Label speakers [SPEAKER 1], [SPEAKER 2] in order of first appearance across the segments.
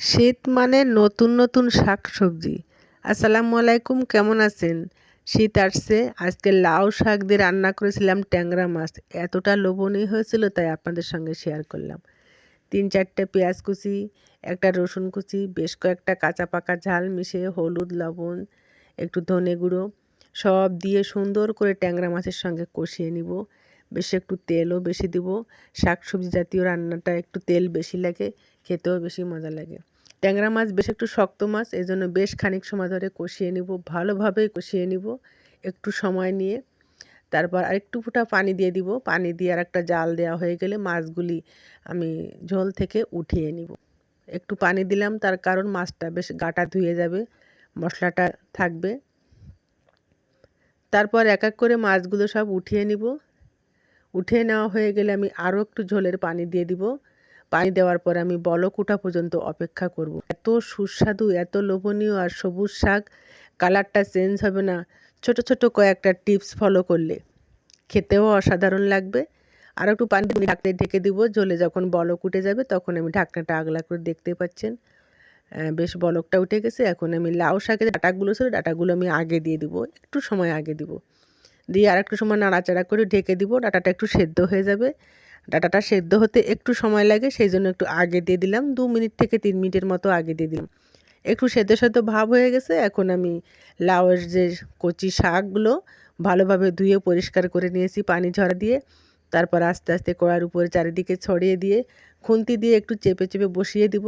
[SPEAKER 1] শীত মানে নতুন নতুন শাক সবজি আসসালামু আলাইকুম, কেমন আছেন? শীত আসছে, আজকে লাউ শাক দিয়ে রান্না করেছিলাম ট্যাংরা মাছ। এতটা লোভনীয় হয়েছিল, তাই আপনাদের সঙ্গে শেয়ার করলাম। তিন চারটে পেঁয়াজ কুচি, একটা রসুন কুচি, বেশ কয়েকটা কাঁচা পাকা ঝাল মিশিয়ে হলুদ, লবণ, একটু ধনে গুঁড়ো, সব দিয়ে সুন্দর করে ট্যাংরা মাছের সঙ্গে কষিয়ে নিব। বেশি একটু তেলও বেশি দিব। শাক সবজি জাতীয় রান্নাটা একটু তেল বেশি লাগে খেতেও বেশি মজা লাগে। ট্যাংরা মাছ বেশ একটু শক্ত মাছ এই জন্য বেশ খানিক সময় ধরে কষিয়ে নিব, ভালোভাবেই কষিয়ে নিব একটু সময় নিয়ে। তারপর আরেকটু ফুটা পানি দিয়ে দিব, পানি দিয়ে আর একটা জাল দেওয়া হয়ে গেলে মাছগুলি আমি ঝোল থেকে উঠিয়ে নিব। একটু পানি দিলাম, তার কারণ মাছটা বেশ গাটা ধুয়ে যাবে, মশলাটা থাকবে। তারপর এক এক করে মাছগুলো সব উঠিয়ে নিব। উঠিয়ে নেওয়া হয়ে গেলে আমি আরও একটু ঝোলের পানি দিয়ে দিব। পানি দেওয়ার পর আমি বলকুটা পর্যন্ত অপেক্ষা করব। এত সুস্বাদু, এত লোভনীয় আর সবুজ শাক, কালারটা চেঞ্জ হবে না। ছোট ছোট কয়েকটা টিপস ফলো করলে। খেতেও অসাধারণ লাগবে। আর একটু পানি ঢাকতে ঢেকে দিব। ঝোলে যখন বলক উঠে যাবে তখন আমি ঢাকনাটা আগলা করে দেখতে পাচ্ছেন। বেশ বলকটা উঠে গেছে। এখন আমি লাউ শাকের ডাটাগুলো ছিল ডাটাগুলো আমি আগে দিয়ে দিব। একটু সময় আগে দিব। দিয়ে আর একটু সময় নাড়াচাড়া করে ঢেকে দিব। ডাটাটা একটু সেদ্ধ হয়ে যাবে। ডাটাটা সেদ্ধ হতে একটু সময় লাগে, সেই জন্য একটু আগে দিয়ে দিলাম। দু মিনিট থেকে তিন মিনিটের মতো আগে দিয়ে দিলাম। একটু সেদ্ধ সেদ্ধ ভাব হয়ে গেছে, এখন আমি লাউয়ের যে কচি শাকগুলো ভালোভাবে ধুয়ে পরিষ্কার করে নিয়েছি পানি ঝরা দিয়ে। তারপর আস্তে আস্তে কড়ার উপরে চারিদিকে ছড়িয়ে দিয়ে খুন্তি দিয়ে একটু চেপে চেপে বসিয়ে দিব।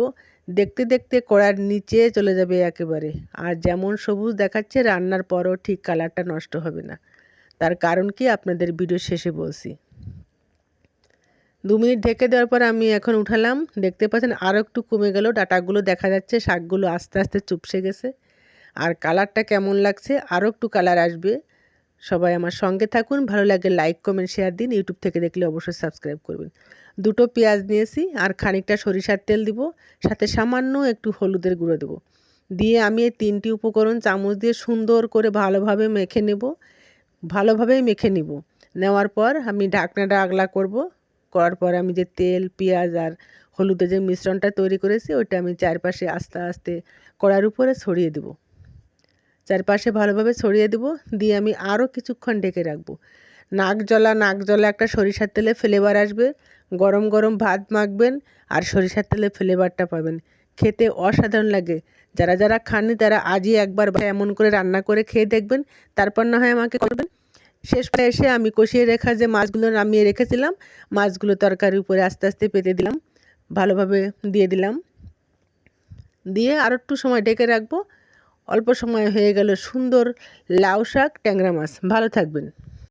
[SPEAKER 1] দেখতে দেখতে কড়ার নিচে চলে যাবে একেবারে। আর যেমন সবুজ দেখাচ্ছে, রান্নার পরও ঠিক কালারটা নষ্ট হবে না। তার কারণ কি? আপনাদের ভিডিও শেষে বলছি। দু মিনিট ঢেকে দেওয়ার পর আমি এখন উঠালাম। দেখতে পাচ্ছেন আরও একটু কমে গেল। ডাটাগুলো দেখা যাচ্ছে, শাকগুলো আস্তে আস্তে চুপসে গেছে। আর কালারটা কেমন লাগছে আরও একটু কালার আসবে। সবাই আমার সঙ্গে থাকুন। ভালো লাগে লাইক কমেন্ট শেয়ার দিন। ইউটিউব থেকে দেখলে অবশ্যই সাবস্ক্রাইব করবেন। দুটো পেঁয়াজ নিয়েছি আর খানিকটা সরিষার তেল দিব। সাথে সামান্য একটু হলুদের গুঁড়ো দেবো। দিয়ে আমি এই তিনটি উপকরণ চামচ দিয়ে সুন্দর করে ভালোভাবে মেখে নেব। ভালোভাবেই মেখে নিব। নেওয়ার পর আমি ঢাকনাটা আগলা করব। করার পর আমি যে তেল, পেঁয়াজ আর হলুদে যে মিশ্রণটা তৈরি করেছি, ওইটা আমি চারপাশে আস্তে আস্তে কড়ার উপরে ছড়িয়ে দেব। চারপাশে ভালোভাবে ছড়িয়ে দেব, দিয়ে আমি আরও কিছুক্ষণ ঢেকে রাখব। নাক জলা নাক জলা একটা সরিষার তেলে ফ্লেভার আসবে। গরম গরম ভাত মাখবেন আর সরিষার তেলে ফ্লেভারটা পাবেন। খেতে অসাধারণ লাগে। যারা যারা খাননি, তারা আজই একবার এমন করে রান্না করে খেয়ে দেখবেন। তারপর না হয় আমাকে করবেন। শেষ এসে আমি কষিয়ে রেখা যে মাছগুলো নামিয়ে রেখেছিলাম, মাছগুলো তরকারির উপরে আস্তে আস্তে পেতে দিলাম, ভালোভাবে দিয়ে দিলাম। দিয়ে আর একটু সময় ডেকে রাখব। অল্প সময় হয়ে গেল সুন্দর লাউ শাক, ট্যাংরা মাছ। ভালো থাকবেন।